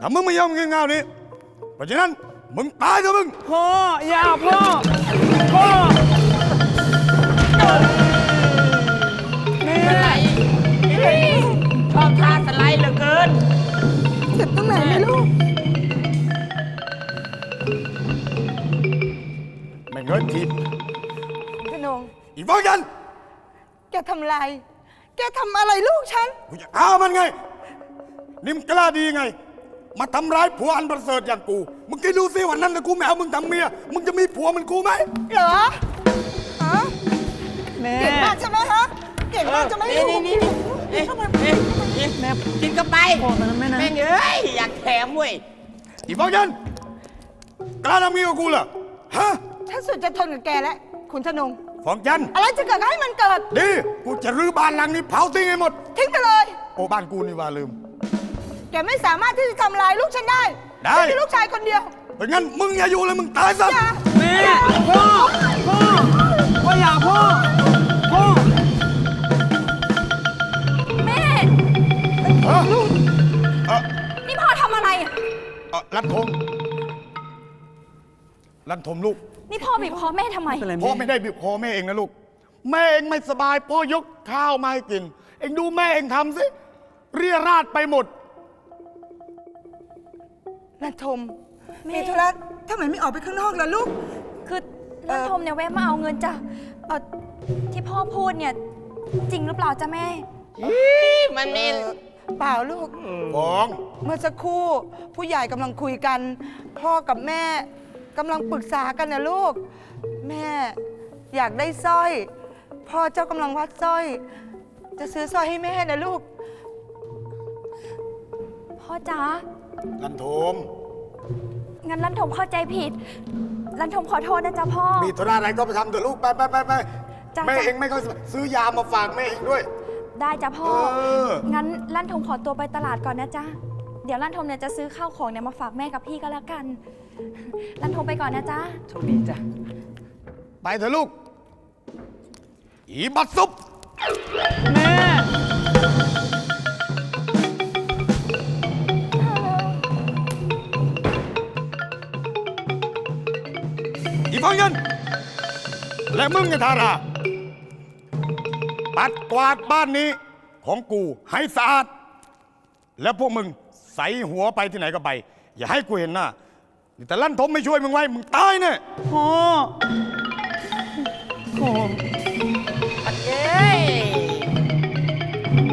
ถ้ามึงไม่ยอมกินข้าวนี้เพราะฉะนั้นมึงตายเถอะมึง พ่อ อย่าพ่อ พ่อแม่ชอบท่าสไลด์เหลือเกิน เจ็บตรงไหนไม่รู้ไม่เงินทีบธนง อีกบ้ายันแกทำอะไร แกทำอะไรลูกฉัน กูจะฆ่ามันไงนี่มึงกล้าดีไง มาทำร้ายผัวอันประเสริฐอย่างกู มึงคิดดูสิวันนั้นถ้ากูไม่เอามึงทำเมีย มึงจะมีผัวเหมันกูไหม เหรอฮะแม่ เก่งมากใช่ไหมฮะเก่งมากจะไม่นี่รู้นี่นี่นี่ทำไมนี่นี่กินก็ไปพ่อตอนนั้นแม่นะ แม่งเอ้ยอยากแถมเว้ยอีกบ้ายันกล้าทำงี้กับกูเหรอ ฮะฉันสุดจะทนกับแกแล้วคุณธนง ฟองจันทร์อะไรจะเกิดก็ให้มันเกิด ดี กูจะรื้อบ้านหลังนี้เผาทิ้งให้หมด ทิ้งไปเลย โอ้บ้านกูนี่ว่าลืม แกไม่สามารถที่จะทำลายลูกฉันได้ได้ ฉันคือลูกชายคนเดียวเพราะงั้นมึงอย่าอยู่เลยมึงตายซะ อย่าแม่พ่อพ่อพ่ออย่าพ่อพ่อแม่เออเออนี่พ่อทำอะไรอะเออรันทมรันทมลูก นี่พ่อบีบคอแม่ทำไมเป็นไรพ่อแม่ไม่ได้บีบคอแม่เองนะลูก แม่เองไม่สบาย พ่อยกข้าวมาให้กิน เองดูแม่เองทำสิ เรียราดไปหมด นันทม แม่ มีธุระทำไมไม่ออกไปข้างนอกล่ะลูก คือนันทมเนี่ยแวะมาเอาเงินจ้ะเออที่พ่อพูดเนี่ยจริงหรือเปล่าจ้ะแม่ มันมีเอ่อเปล่าลูกฟอง เมื่อสักครู่ ผู้ใหญ่กำลังคุยกัน พ่อกับแม่กำลังปรึกษากันนะลูก แม่อยากได้สร้อย พ่อเจ้ากำลังวัดสร้อย จะซื้อสร้อยให้แม่นะลูก พ่อจ๋า รันทม งั้นลันทมเข้าใจผิด ลันทมขอโทษนะจ๊ะพ่อ มีธุระอะไรก็ไปทำเถอะลูกไปไปไปไปจ้ะแม่จ้ะ เองไม่ค่อยสบายซื้อยามาฝากแม่เองด้วย ได้จ้ะพ่อ เออ งั้นลันทมขอตัวไปตลาดก่อนนะจ๊ะ เดี๋ยวลันทมเนี่ยจะซื้อข้าวของเนี่ยมาฝากแม่กับพี่ก็แล้วกัน ลันทมไปก่อนนะจ๊ะ โชคดีจ้ะ ไปเถอะลูก อีบัดซุป แม่ อีฟังยันและมึงไงทารา ปัดกวาดบ้านนี้ของกูให้สะอาด แล้วพวกมึงใส่หัวไปที่ไหนก็ไป อย่าให้กูเห็นหน้านี่แต่ลั่นทมไม่ช่วยมึงไว้ มึงตายแน่พ่อพ่อเอ้ย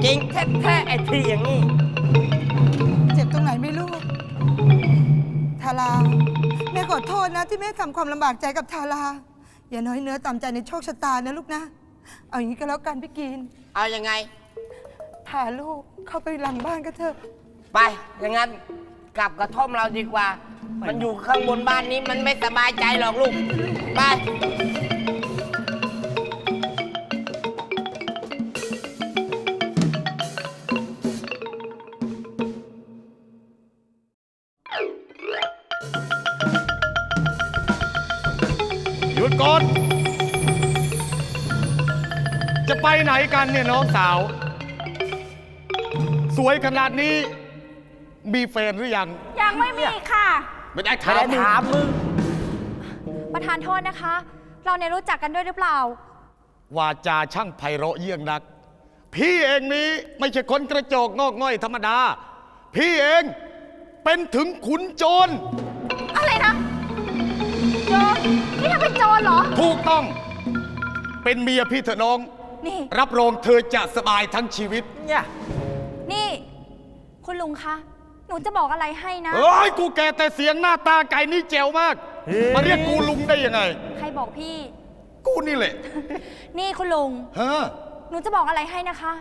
จริงแท้ๆไอ้ทีอย่างนี้ เจ็บตรงไหนไม่รู้ทาราแม่ ขอโทษนะที่แม่ทำความลำบากใจกับทารา อย่าน้อยเนื้อต่ำใจในโชคชะตานะลูกนะ เอาอย่างนี้ก็แล้วกันพี่กีนเอายังไง พาลูกเข้าไปหลังบ้านกันเถอะ ไปอย่างนั้นกลับกระท่อมเราดีกว่า มันอยู่ข้างบนบ้านนี้มันไม่สบายใจหรอกลูก ไป กันเนี่ยน้องสาว สวยขนาดนี้ มีแฟนหรือยัง ยังไม่มีค่ะ ไม่ได้ไม่ถามได้มึงถามมึงประธานโทษนะคะ เราเนี่ยรู้จักกันด้วยหรือเปล่า วาจาช่างไพเราะเยี่ยงนัก พี่เองนี้ไม่ใช่คนกระจอกงอกง่อยธรรมดา พี่เองเป็นถึงขุนโจร อะไรนะ โจร นี่เธอเป็นโจรเหรอ ถูกต้อง เป็นเมียพี่เถอะน้อง นี่ รับรองเธอจะสบายทั้งชีวิตเนี่ยนี่ คุณลุงคะ หนูจะบอกอะไรให้นะ เอ้ยกูแก่แต่เสียงหน้าตาไก่นี่เจ๋วมาก มาเรียกกูลุงได้ยังไง ใครบอกพี่ กูนี่แหละนี่คุณลุง ฮะหนูจะบอกอะไรให้นะคะ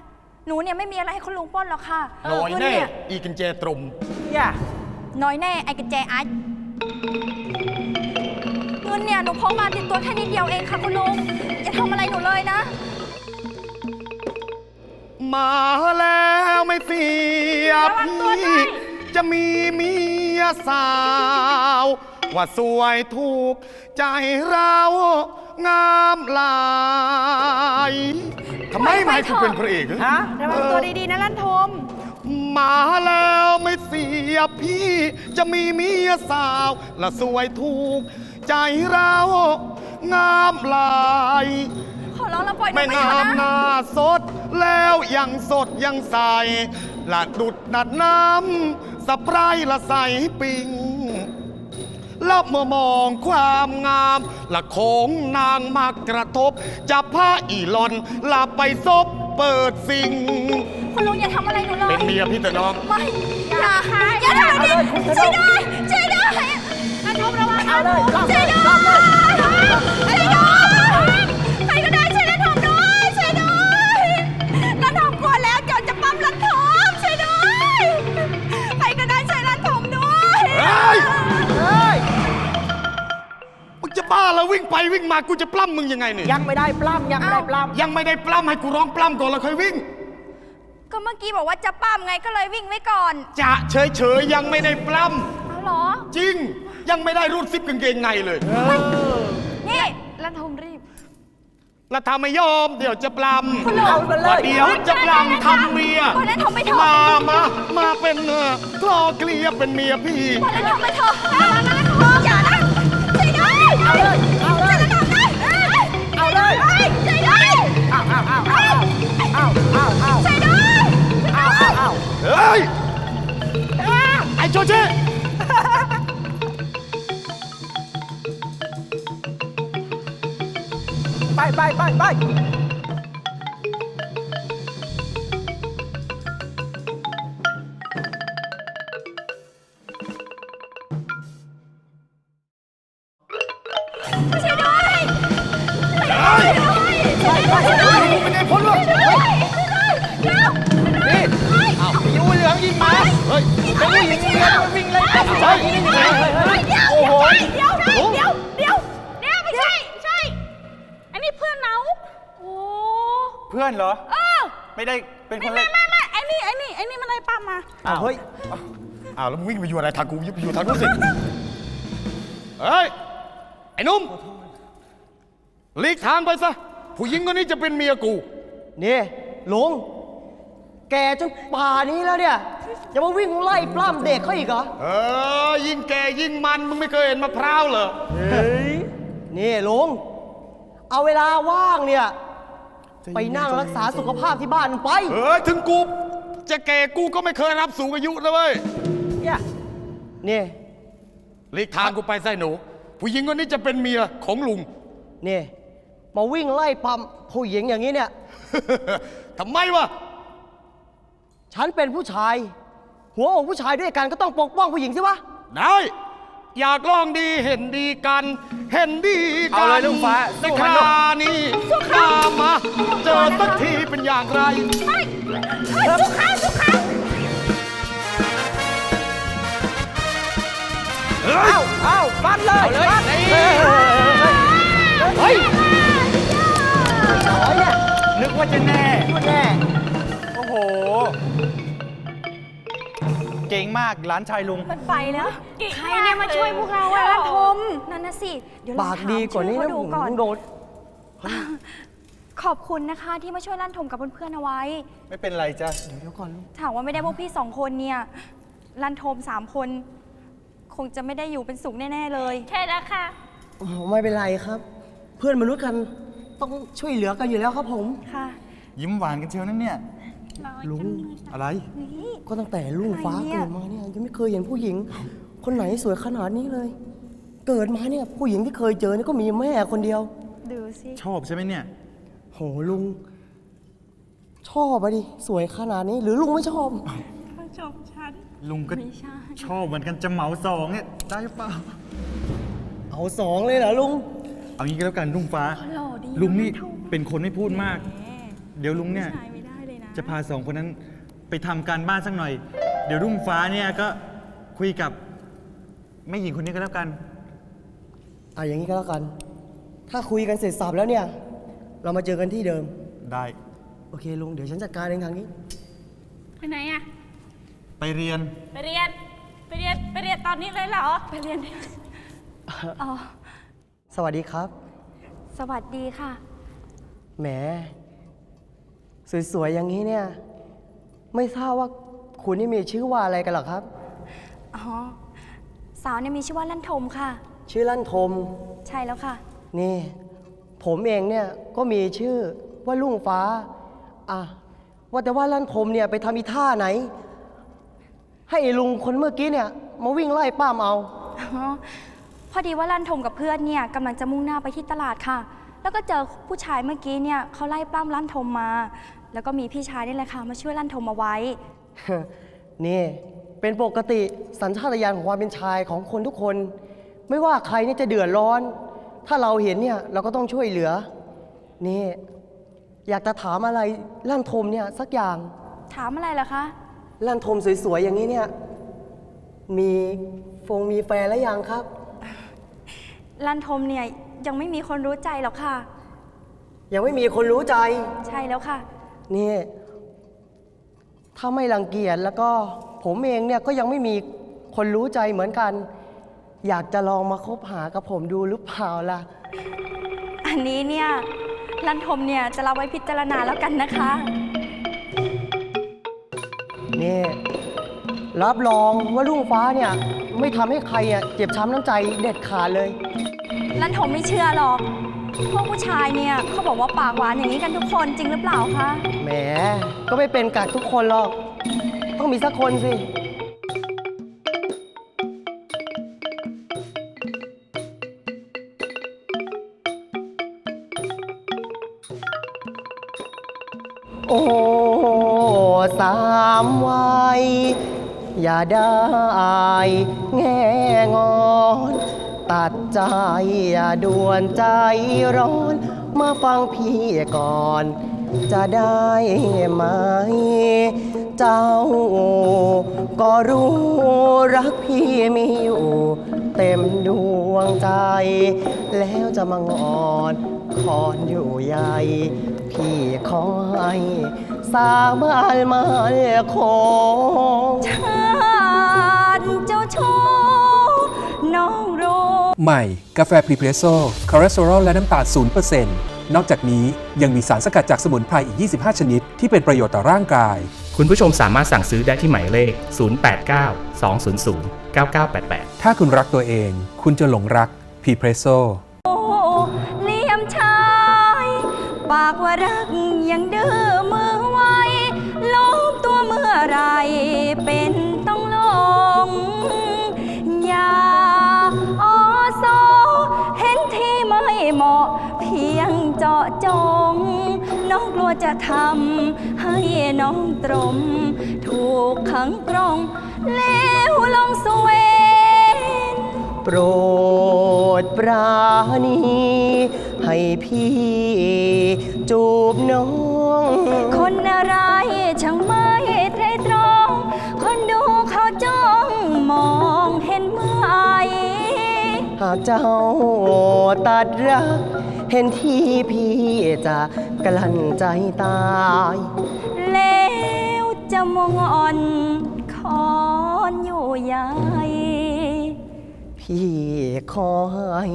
หนูเนี่ยไม่มีอะไรให้คุณลุงปล้นหรอกค่ะน้อยเงิแน่เนี่ยอีกินเจตรม เนี่ยน้อยแน่ไอ้กระแจอาร์ตเงินเนี่ยหนูพกมาติดตัวแค่นิดเดียวเองค่ะคุณลุงอย่าทำอะไรหนูเลยนะ มาแล้วไม่เสียระวังตัวด้พี่ วย จะมีเมียสาว ว่าสวยถูกใจเรา งามหลายทำไมไม่ให้กูเป็นพระเอกฮะ ระวังตัวดีๆนะลั่นทมมมาแล้วไม่เสียพี่จะมีเมียสาวและสวยถูก ใจเรา งามหลาย ขอร้องแล้วปล่อยหนูแม่ไปเถอะน้ำหนะน้าสด แล้วยังสดยังใสละดุดนัดน้ำสะไพรละใสปิงแล้วเมื่อมองความงาม ละของนางมากระทบจับผ้าอีหลอนลาไปซบเปิดสิ่ง คุณลุงอย่าทำอะไรหนูเลย เป็นเมียพี่แต่น้อง ไม่อย่าอย่าทำแบบนี้ช่วยด้วยช่วยด้วยนันทมระวังนะช่วยด้วย ไปวิ่งมากูจะปล้ำมึงยังไงเนี่ยยังไม่ได้ปล้ำยังไม่ได้ปล้ยังไม่ได้ปล้ำให้กูร้องปล้ำก่อนแล้วค่อยวิ่ง ก็เมื่อกี้บอกว่าจะปั๊มไงก็เลยวิ่งไว้ก่อน จะเฉยเฉยๆยังไม่ได้ปล้เอาเหรอำจริง ยังไม่ได้รูดซิปกางเกงในเลยนี่รันทมรีบแล้วถ้าไม่ยอม เดี๋ยวจะปล้ำคุณลุงเอาไปเลยเดี๋ยวจะปล้ำทำเมียวันนั้นทำไม่ถูกมามามาเป็นเนื้อคลอเคลียร์เป็นเมียพี่วันนั้นทำไปเถอะ ไอ้โจเจ พื่อนเหรอ เออไม่ได้เป็นคนไม่เล่น ไม่ไม่ไอ้นี่ไอ้นี่ไอ้นี่มันเลยปั๊มมา อ้าวเฮ้ย อ้าวแล้วมึงวิ่งไปอยู่อะไรทางกูไปอยู่ทางนู้นสิ เฮ้ย ไอ้หนุ่มหลีกทางไปซะ ผู้หญิงคนนี้จะเป็นเมียกู นี่ลุง แกจนป่านี้แล้วเนี่ยยังมาวิ่งไล่ปล้ำเด็กเขาอีกเหรอ เออ ยิ่งแก่ยิ่งมัน มึงไม่เคยเห็นมะพร้าวเหรอ นี่ลุง เอาเวลาว่างเนี่ย ไปนั่งรักษาสุขภาพที่บ้านไปเออถึงกู จะแก่กูก็ไม่เคยรับสูงอายุนะเว้ยเนี่ยนี่หลีกทางกูไปไส้หนู ผู้หญิงคนนี้จะเป็นเมียของลุงนี่มาวิ่งไล่ปั๊มผู้หญิงอย่างนี้เนี่ย ทำไมวะฉันเป็นผู้ชาย หัวอกผู้ชายด้วยกันก็ต้องปกป้องผู้หญิงสิวะ ได้ อยากลองดีเห็นดีกัน เห็นดีกัเอาเลยลูกฟ้าในครานี้ตามมา เจอสักทีเป็นอย่างไร สุขาสุขาเฮ้ยอ้าวอ้าวฟันเลยฟันเฮ้ยร้อยเนี่ยนึกว่าจะแน่มันแน่ โอ้โห เก่งมากหลานชายลุง มันไปแล้วใครเนี่ยมาช่วยพวกเราอะรันทมนั่นน่ะสิ เดี๋ยวลองปากถามดีกว่านี้ชื่นะอผเขามดูก่อน โดน ขอบคุณนะคะที่มาช่วยลั่นทมกับเพื่อนๆเอาไว้ ไม่เป็นไรจ้ะเดี๋ยวก่อนลุงถามว่าไม่ได้พวกพี่สองคนเนี่ยลั่นทมสามคน คงจะไม่ได้อยู่เป็นสุขแน่ๆเลย ใช่แล้วค่ะโอ้โหไม่เป็นไรครับ เพื่อนมนุษย์กันต้องช่วยเหลือกันอยู่แล้วครับผม ค่ะ ยิ้มหวานกันเชียวนั่นเนี่ย ลุงอะไร ก็ตั้งแต่ลุงฟ้าอะไรเนี่ยเกิดมาเนี่ยยังไม่เคยเห็นผู้หญิง คนไหนสวยขนาดนี้เลย เกิดมาเนี่ยผู้หญิงที่เคยเจอเนี่ยก็มีแม่คนเดียว ดูสิ ชอบใช่ไหมเนี่ย โหลุง ชอบอะดิสวยขนาดนี้ หรือลุงไม่ชอบลุงก็ชอบเหมือนกันจะเหมาสองเนี่ยได้หรือเปล่า เอาสองเลยเหรอลุง เอางี้ก็แล้วกันลุงฟ้า หล่อดีลุงนี่เป็นคนไม่พูดมาก เดี๋ยวลุงเนี่ยชายไม่ได้เลยนะ จะพาสองคนนั้นไปทำการบ้านสักหน่อย เดี๋ยวรุ่งฟ้าเนี่ยก็คุยกับแม่หญิงคนนี้ก็แล้วกัน อะอย่างนี้ก็แล้วกัน ถ้าคุยกันเสร็จสับแล้วเนี่ย เรามาเจอกันที่เดิม ได้โอเคลุง เดี๋ยวฉันจัดการเองทางนี้ ไปไหนอะไปเรียน ไปเรียน ไปเรียน ไปเรียนตอนนี้เลยเหรอ ไปเรียนอ๋อ สวัสดีครับ สวัสดีค่ะ แหม สวยๆอย่างนี้เนี่ย ไม่ทราบว่าคุณนี่มีชื่อว่าอะไรกันเหรอครับ อ๋อ สาวเนี่ยมีชื่อว่าลั่นทมค่ะ ชื่อลั่นทม ใช่แล้วค่ะ นี่ ผมเองเนี่ยก็มีชื่อว่าลุงฟ้า อะ ว่าแต่ว่าลั่นทมเนี่ยไปทำอีท่าไหน ให้ไอ้ลุงคนเมื่อกี้เนี่ย มาวิ่งไล่ป้ามเอา อ๋อ พอดีว่าลั่นทมกับเพื่อนเนี่ยกำลังจะมุ่งหน้าไปที่ตลาดค่ะ แล้วก็เจอผู้ชายเมื่อกี้เนี่ยเขาไล่ปล้ำลั่นทมมา แล้วก็มีพี่ชายนี่แหละค่ะมาช่วยลั่นทมเอาไว้ นี่เป็นปกติสัญชาตญาณของความเป็นชายของคนทุกคน ไม่ว่าใครเนี่ยจะเดือดร้อน ถ้าเราเห็นเนี่ยเราก็ต้องช่วยเหลือ นี่ อยากจะถามอะไรลั่นทมเนี่ยสักอย่าง ถามอะไรล่ะคะ ลั่นทมสวยๆอย่างนี้เนี่ย มีฟงมีแฟนแล้วยังครับ ลั่นทมเนี่ยยังไม่มีคนรู้ใจหรอกค่ะ ยังไม่มีคนรู้ใจ ใช่แล้วค่ะ นี่ถ้าไม่รังเกียจแล้วก็ผมเองเนี่ยก็ยังไม่มีคนรู้ใจเหมือนกัน อยากจะลองมาคบหากับผมดูหรือเปล่าล่ะ อันนี้เนี่ยลั่นทมเนี่ยจะรับไว้พิจารณาแล้วกันนะคะ นี่รับรองว่าลุงฟ้าเนี่ยไม่ทำให้ใครอะเจ็บช้ำน้ำใจเด็ดขาดเลย ลั่นทมไม่เชื่อหรอก พวกผู้ชายเนี่ยเขาบอกว่าปากหวานอย่างนี้กันทุกคนจริงหรือเปล่าคะแห มก็ไม่เป็นกัดทุกคนหรอก ต้องมีสักคนสิ โอ้สามวัย อย่าได้แง่งอน ตัดใจอย่าด่วนใจร้อน มาฟังพี่ก่อน จะได้ไหม เจ้าก็รู้รักพี่มีอยู่เต็มดวงใจ แล้วจะมางอนคอนอยู่ใหญ่ พี่ขอให้สาบานมาคงชาติเจ้าชู้น้องรู้ใหม่ กาแฟพรีเพรสโซ่คอเลสเตอรอลและน้ำตาล0% นนอกจากนี้ยังมีสารสกัดจากสมุนไพรอีก 25 ชนิด ที่เป็นประโยชน์ต่อร่างกาย คุณผู้ชมสามารถสั่งซื้อได้ที่หมายเลข 089 200 9988 ถ้าคุณรักตัวเอง คุณจะหลงรักพรีเพรสโซ่เลี่ยมชาย ปากว่ารักยังดื้อมือไวลบตัวเมื่อไหรเป็นาะจง น้องกลัวจะทำให้น้องตรม ถูกขังกรง แล้วลงสเวนโปรดปราณี ให้พี่จูบน้อง คนอะไรช่างไม่ไตรตรอง คนดูเขาจ้องมองเห็นไหมหากเจ้าตัดรัก เห็นที่พี่จะกลั้นใจตาย แล้วจะมองอ่อนคอนอยู่ใหญ่พี่ขอให้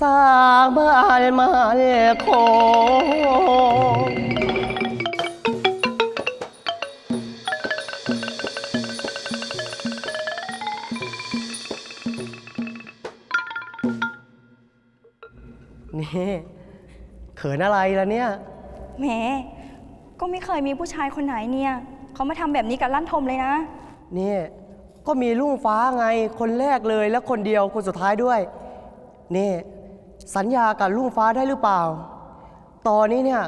สร้างบ้านมาค นี่เขินอะไรล่ะเนี่ย แหม ก็ไม่เคยมีผู้ชายคนไหนเนี่ย เขามาทำแบบนี้กับลั่นทมเลยนะ นี่ก็มีลุงฟ้าไงคนแรกเลยและคนเดียวคนสุดท้ายด้วย นี่สัญญากับลุงฟ้าได้หรือเปล่า ตอนนี้เนี่ย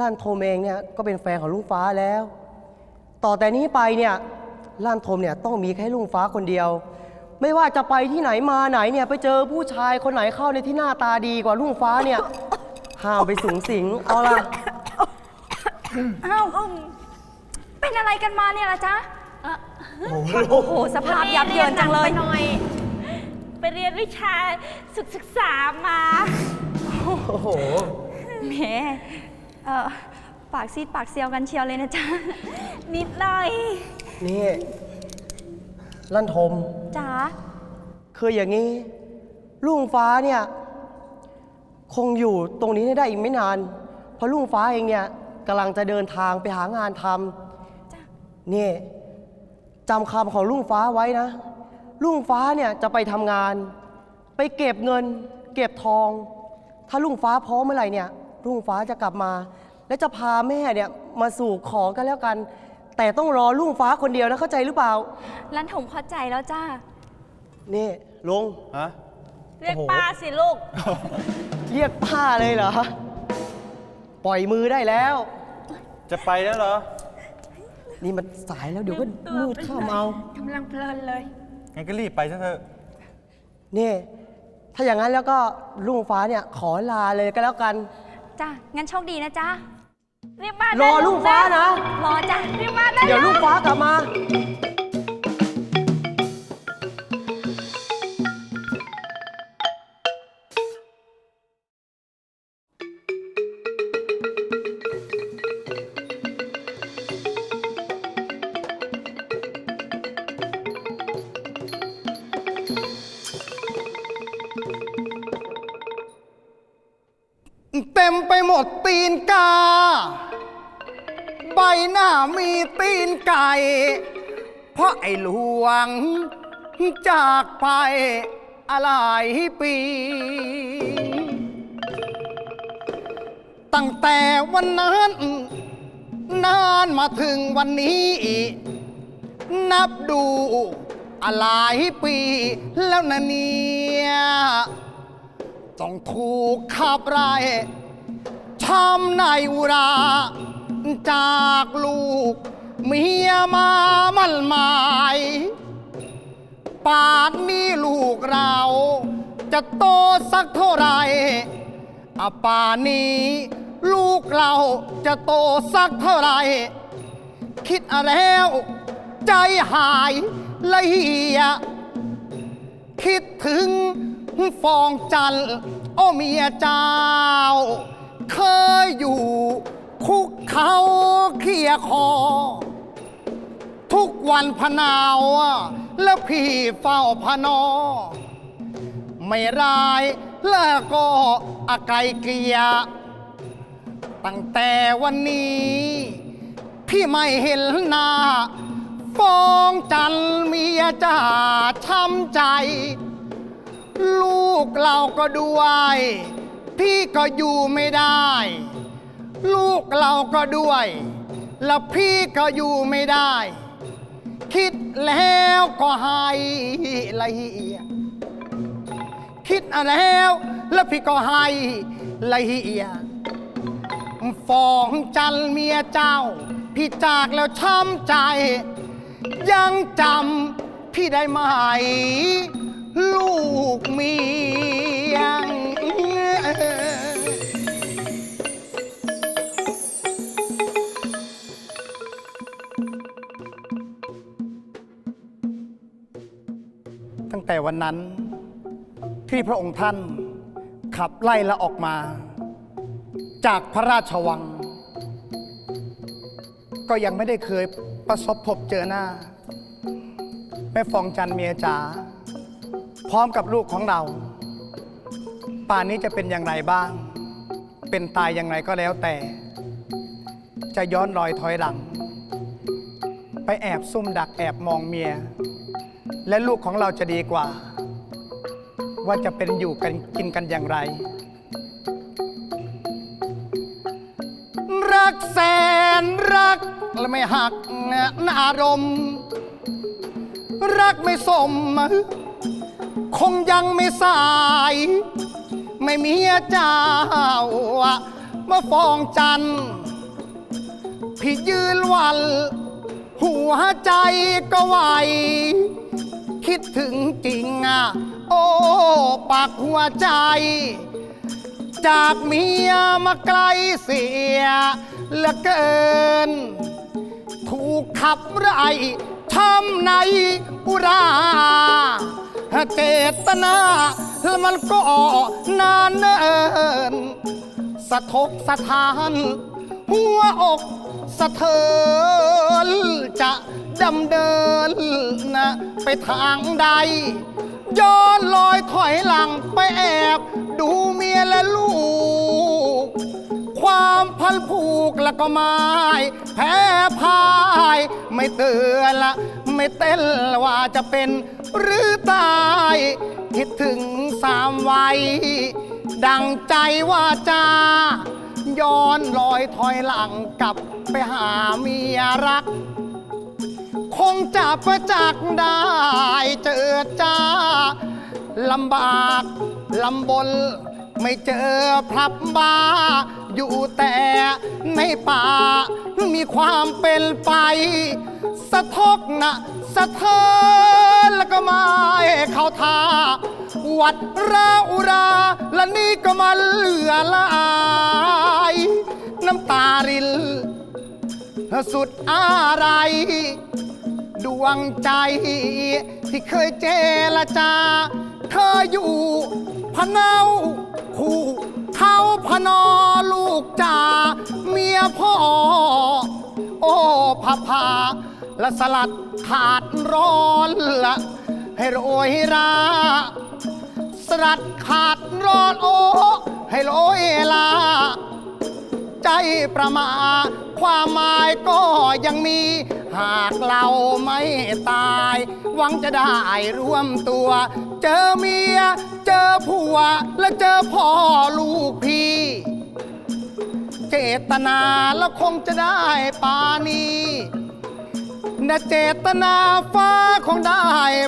ลั่นโทมเองเนี่ยก็เป็นแฟนของลุงฟ้าแล้ว ต่อแต่นี้ไปเนี่ยลั่นโทมเนี่ยต้องมีแค่ลุงฟ้าคนเดียว ไม่ว่าจะไปที่ไหนมาไหนเนี่ยไปเจอผู้ชายคนไหนเข้าในที่หน้าตาดีกว่าลุงฟ้าเนี่ยห้ามไปสูงสิงเอาล่ะอ้าวเป็นอะไรกันมาเนี่ยล่ะจ๊ะ โอ้โหสภาพยับเยินจังเลยหน่อยไปเรียนวิชาศึกศึกษามาโอ้โหแหมเอ่อปากซีดปากเซียวกันเชียวเลยนะจ๊ะ นิดหน่อย นี่ ลั่นทม จ๋าคืออย่างนี้ลุงฟ้าเนี่ย คงอยู่ตรงนี้ได้อีกไม่นาน เพราะลุงฟ้าเองเนี่ยกำลังจะเดินทางไปหางานทำนี่จำคำของลุงฟ้าไว้นะลุงฟ้าเนี่ยจะไปทำงาน ไปเก็บเงิน เก็บทอง ถ้าลุงฟ้าพร้อมเมื่อไหร่เนี่ยลุงฟ้าจะกลับมา และจะพาแม่เนี่ยมาสู่ขอกันแล้วกัน แต่ต้องรอลุงฟ้าคนเดียวนะเข้าใจหรือเปล่า ร้านถมเข้าใจแล้วจ้า นี่ลุงฮะ เรียกโอ้โห ป้าสิลูก เรียกป้าเลยเหรอ ปล่อยมือได้แล้ว จะไปแล้วเหรอ นี่มันสายแล้วเดี๋ยวก็มืดข้ามเอา กำลังเพลินเลย งั้นก็รีบไปซะเถอะ นี่ ถ้าอย่างนั้นแล้วก็ลุงฟ้าเนี่ยขอลาเลยก็แล้วกัน จ้างั้นโชคดีนะจ้า รีบมารอลูกฟ้านะ รอจ้ารีบมาได้เดี๋ยวลุงฟ้ากลับมา เต็มไปหมดตีนกา ใบหน้ามีตีนไก่ เพราะไอ้หลวง จากไปอะไรปี ตั้งแต่วันนั้น นานมาถึงวันนี้ นับดูอะไรปีแล้วนะเนี่ยต้องถูกขับไล่ช้ำในอุรา จากลูก เมียมามั่นหมายป่านนี้ลูกเรา จะโตสักเท่าไหรอป่านนี้ ลูกเราจะโตสักเท่าไหรคิดอะแล้ว ใจหายละเหีย คิดถึงฟองจันทร์โอเมียเจ้า เคยอยู่ คุกเขาเคียคอ ทุกวันพนาวแล้วพี่เฝ้าพนอ ไม่ร้ายแล้วก็อาไกลเกลีย ตั้งแต่วันนี้ พี่ไม่เห็นหน้าฟ้องจันเมียจ่าช้ำใจ ลูกเราก็ด้วย พี่ก็อยู่ไม่ได้ ลูกเราก็ด้วย แล้วพี่ก็อยู่ไม่ได้ คิดแล้วก็ให้ละเอียดคิดแล้วแล้วพี่ก็ให้ละเอียดฟองจันเมียเจ้า พี่จากแล้วช้ำใจ ยังจำพี่ได้ไหม ลูกเมีย แต่วันนั้นที่พระองค์ท่านขับไล่ละออกมา จากพระราชวัง ก็ยังไม่ได้เคยประสบพบเจอหน้า แม่ฟองจันเมียจ๋าพร้อมกับลูกของเรา ป่านนี้จะเป็นอย่างไรบ้าง เป็นตายอย่างไรก็แล้วแต่ จะย้อนรอยถอยหลัง ไปแอบซุ่มดักแอบมองเมีย และลูกของเราจะดีกว่า ว่าจะเป็นอยู่กันกินกันอย่างไร รักแสนรักและไม่หักอารมณ์ รักไม่สม คงยังไม่สาย ไม่มีเจ้ามาฟองจันพี่ยืนวัน หัวใจก็ไหว คิดถึงจริงอะ โอ้ปากหัวใจ จากเมียมาไกลเสียเหลือเกิน ถูกขับไล่ช้ำในอุราเจตนาแล้วมันก็นานเนินสะทกสะทาน หัวอกสะเทือนำเดินนะไปทางใด ย้อนลอยถอยหลังไปแอบ ดูเมียและลูก ความพันผูกแล้วก็ไม้แพ้พาย ไม่เตือนละ ไม่เต้นว่าจะเป็นหรือตายคิดถึงสามวัย ดังใจว่าจาย้อนลอยถอยหลังกลับไปหาเมียรัก คงจะประจักษ์ได้เจอจ้าลำบากลำบน ไม่เจอพลับบาอยู่แต่ในป่า มีความเป็นไป สะทกนะสะเทินแล้วก็ไม่เข้าท่าวัดราอุรา และนี่ก็มาเหลือหลาย น้ำตารินสุดอะไร ดวงใจ ที่เคยเจรจา เธออยู่พะเนาคู่เขาพะนอลูกจ่าเมียพ่อ โอ้พาพาและสลัดขาดร้อนละให้โรยรา สลัดขาดร้อนโอ้ให้โรยลา ใจประมา ความหมายก็ยังมี หากเราไม่ตาย หวังจะได้ร่วมตัว เจอเมีย เจอผัว และเจอพ่อลูกพี่ เจตนาแล้วคงจะได้ปานีนะเจตนาฟ้าคงได้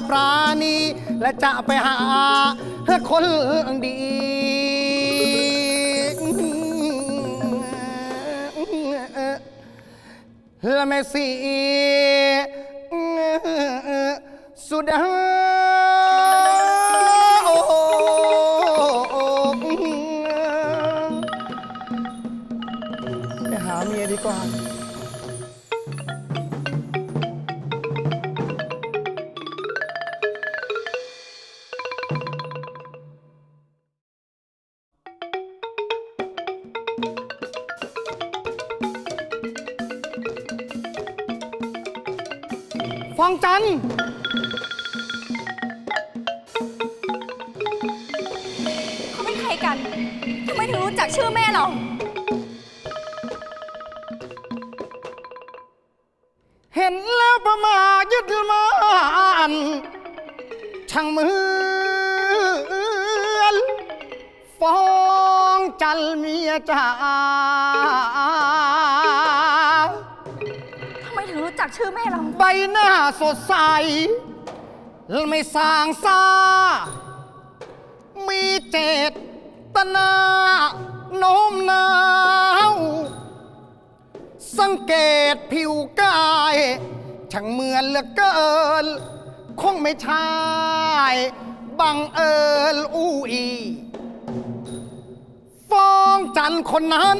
ปราณี และจะไปหาคนดี ละแม่สีสุดาไปหาเมียดีกว่าฟ องจันทร์เขาเป็นใครกัน ทำไมถึงรู้จักชื่อแม่เรา เห็นแล้วประมายึดมันช่างเหมือนฟองจันทร์เมียจ๋า รู้จักชื่อแม่เราใบหน้าสดใส ไม่สางซามีเจตนาโน้มน้าว สังเกตผิวกาย ช่างเหมือนเหลือเกิน คงไม่ใช่บังเอิญอู้อีฟ้องจันทร์คนนั้น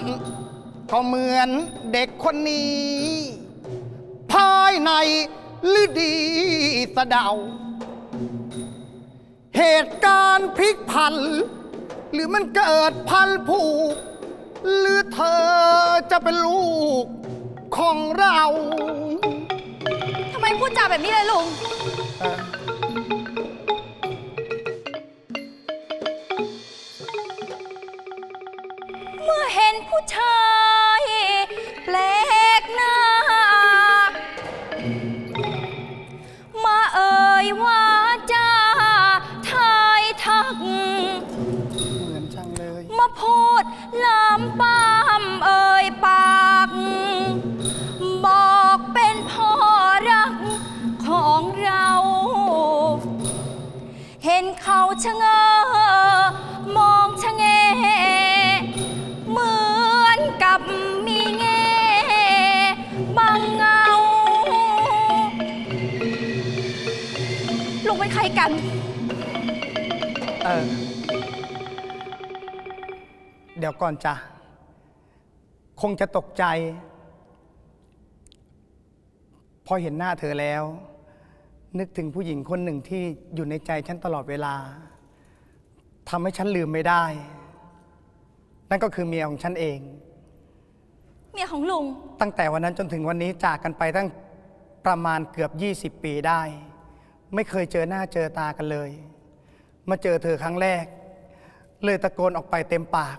ก็เหมือนเด็กคนนี้ ภายในหรือดีสะเดา เหตุการณ์พลิกผัน หรือมันเกิดพันผูก หรือเธอจะเป็นลูกของเราทำไมพูดจาแบบนี้เลยลุงเมื่อเห็นผู้ชายแปล ดี๋ยวก่อนจ้ะ คงจะตกใจ พอเห็นหน้าเธอแล้ว นึกถึงผู้หญิงคนหนึ่งที่อยู่ในใจฉันตลอดเวลาทำให้ฉันลืมไม่ได้ นั่นก็คือเมียของฉันเอง เมียของลุง ตั้งแต่วันนั้นจนถึงวันนี้จากกันไปตั้งประมาณเกือบ 20 ปีได้ ไม่เคยเจอหน้าเจอตากันเลย มาเจอเธอครั้งแรก เลยตะโกนออกไปเต็มปาก